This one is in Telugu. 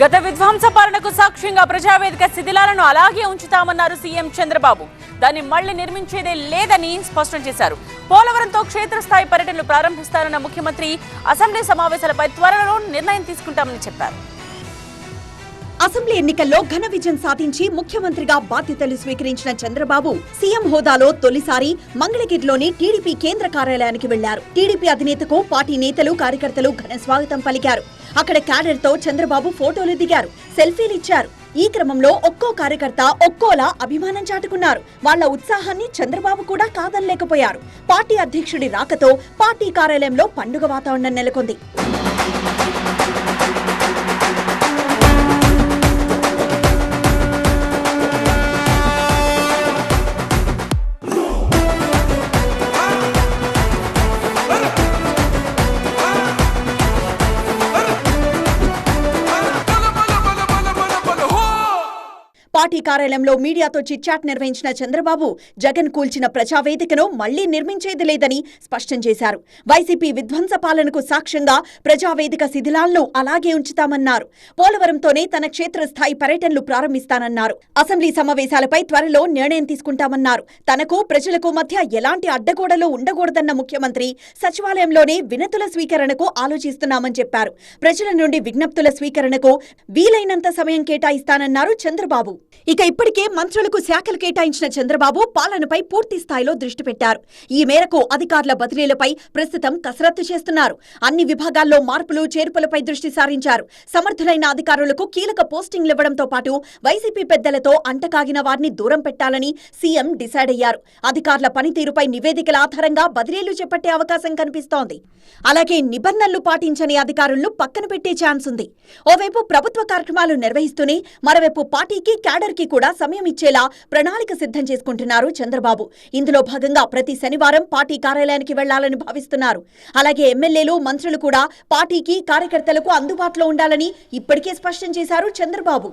గత విధ్వంస పాలనకు సాక్ష్యంగా ప్రజావేదిక శిథిలాలను అలాగే ఉంచుతామన్నారు సీఎం చంద్రబాబు. దాన్ని మళ్ళీ నిర్మించేదే లేదని స్పష్టం చేశారు. పోలవరంతో క్షేత్రస్థాయి పర్యటనలు ప్రారంభిస్తారన్న ముఖ్యమంత్రి అసెంబ్లీ సమావేశాలపై త్వరలో నిర్ణయం తీసుకుంటామని చెప్పారు. అసెంబ్లీ ఎన్నికల్లో ఘన విజయం సాధించి ముఖ్యమంత్రిగా బాధ్యతలు స్వీకరించిన చంద్రబాబు సీఎం హోదాలో తొలిసారి మంగళగిరిలోని టీడీపీ కేంద్ర కార్యాలయానికి వెళ్ళారు. టీడీపీ అధినేతకు పార్టీ నేతలు కార్యకర్తలు ఘన స్వాగతం పలికారు. అక్కడ క్యాడర్తో చంద్రబాబు ఫోటోలు దిగారు సెల్ఫీలు ఇచ్చారు. ఈ క్రమంలో ఒక్కో కార్యకర్త ఒక్కోలా అభిమానం చాటుకున్నారు. వాళ్ళ ఉత్సాహాన్ని చంద్రబాబు కూడా కాదనలేకపోయారు. పార్టీ అధ్యక్షుడి రాకతో పార్టీ కార్యాలయంలో పండుగ వాతావరణం నెలకొంది. పార్టీ కార్యాలయంలో మీడియాతో చిట్చాట్ నిర్వహించిన చంద్రబాబు జగన్ కూల్చిన ప్రజావేదికను మళ్ళీ నిర్మించేది లేదని స్పష్టం చేశారు. వైసీపీ విధ్వంస పాలనకు సాక్ష్యంగా ప్రజావేదిక శిథిలాలను అలాగే ఉంచుతామన్నారు. పోలవరంతోనే తన క్షేత్రస్థాయి పర్యటనలు ప్రారంభిస్తానన్నారు. అసెంబ్లీ సమావేశాలపై త్వరలో నిర్ణయం తీసుకుంటామన్నారు. తనకు ప్రజలకు మధ్య ఎలాంటి అడ్డగోడలు ఉండకూడదన్న ముఖ్యమంత్రి సచివాలయంలోనే వినతుల స్వీకరణకు ఆలోచిస్తున్నామని చెప్పారు. ప్రజల నుండి విజ్ఞప్తుల స్వీకరణకు వీలైనంత సమయం కేటాయిస్తానన్నారు చంద్రబాబు. ఇక ఇప్పటికే మంత్రులకు శాఖలు కేటాయించిన చంద్రబాబు పాలనపై పూర్తి స్థాయిలో దృష్టి పెట్టారు. ఈ మేరకు అధికారుల బదిలీలపై ప్రస్తుతం కసరత్తు చేస్తున్నారు. అన్ని విభాగాల్లో మార్పులు చేర్పులపై దృష్టి సారించారు. సమర్థులైన అధికారులకు కీలక పోస్టింగ్లు ఇవ్వడంతో పాటు వైసీపీ పెద్దలతో అంటకాగిన వారిని దూరం పెట్టాలని సీఎం డిసైడ్ అయ్యారు. అధికారుల పనితీరుపై నివేదికల ఆధారంగా బదిలీలు చేపట్టే అవకాశం కనిపిస్తోంది. అలాగే నిబంధనలు పాటించని అధికారులను పక్కన పెట్టే ఛాన్స్ ఉంది. ఓవైపు ప్రభుత్వ కార్యక్రమాలు నిర్వహిస్తూనే మరోవైపు పార్టీకి క్యాడర్కి కూడా సమయం ఇచ్చేలా ప్రణాళిక సిద్ధం చేసుకుంటున్నారు చంద్రబాబు. ఇందులో భాగంగా ప్రతి శనివారం పార్టీ కార్యాలయానికి వెళ్ళాలని భావిస్తున్నారు. అలాగే ఎమ్మెల్యేలు మంత్రులు కూడా పార్టీకి కార్యకర్తలకు అందుబాటులో ఉండాలని ఇప్పటికే స్పష్టం చేశారు చంద్రబాబు.